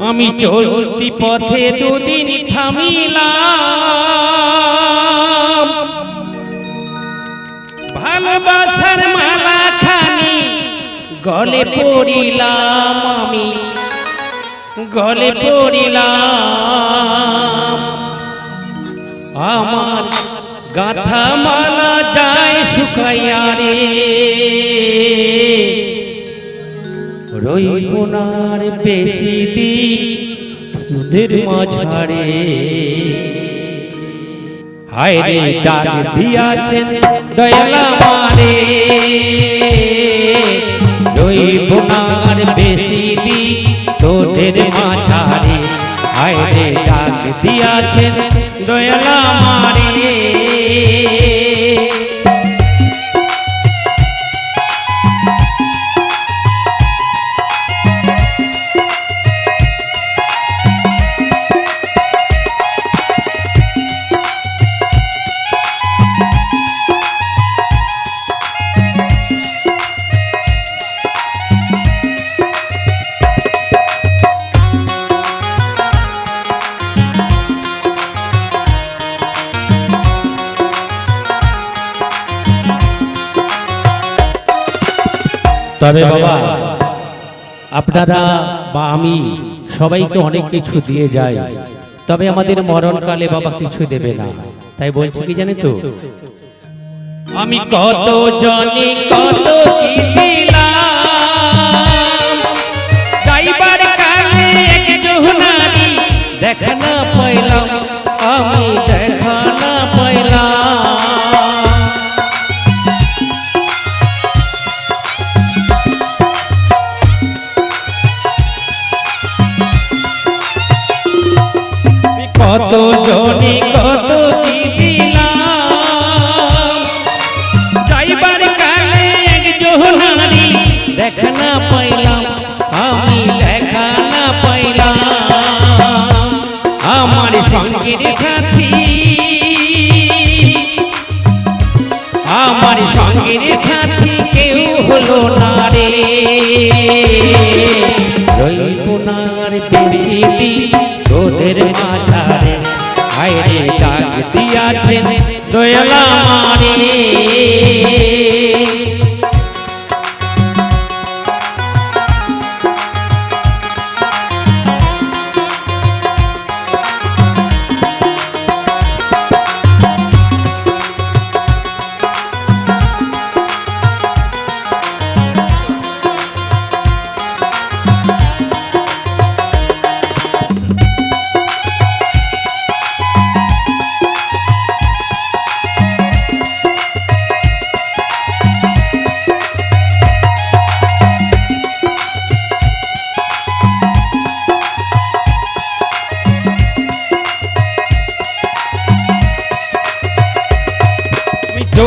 আমি চলতি পথে দুদিন থামিলাম। ভালোবাসার মালা খানি গলে পড়িলাম আমি। গলে পড়িলাম। আমার গাথা মালা যায় শুকাইয়া রে। রইবনার বেশি দি তোদের মাঝারে। হায় রে ডাক দিয়াছেন দয়ালা মারে রইবনার বেশি দি তোদের মাঝারে। তবে বাবা, আপনারা বা আমি সবাইকে অনেক কিছু দিয়ে যাই। তবে আমাদের মরণকালে বাবা কিছু দেবে না। তাই বলছি কি জানি তো? আমি কত জনে কত দেখা কত জনে কত যাইবার কালে একজন নারী দেখা না পাইলাম, আমি দেখা না পাইলাম। আমার সঙ্গের সাথী, আমার সঙ্গের সাথী কেউ হলো না রে। রইবনার বেশি দিন। তোদের মাঝারে আইরে ডাক দিয়াছেন দয়ালা মারে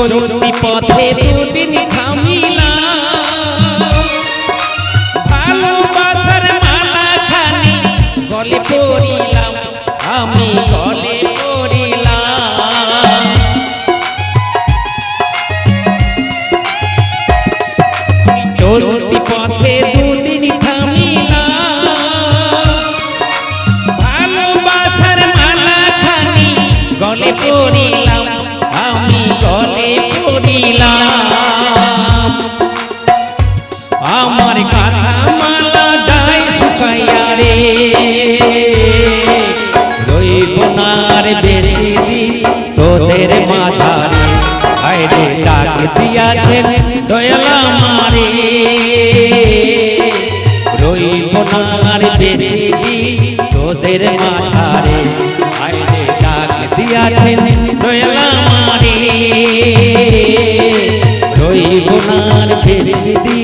চলতি পথে দুদিন থামিলাম ভালোবাসার মালা খানি গলে পড়িলাম। পথে পড়িলাম আমি গলে পড়িলাম। আমার কথা মালা যায় শুকাইয়া রে। রইব না রে বেশি দিন তোদের মাঝারে। বাইরে ডাক দিয়াছেন দয়ালা মারে রইব না রে তোদের ডাক দিয়াছেন দয়াল আমারে রইব নার ফেরিদি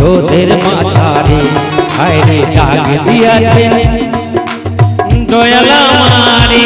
রোদের মাঝারে হায় রে ডাক দিয়াছেন দয়াল আমারে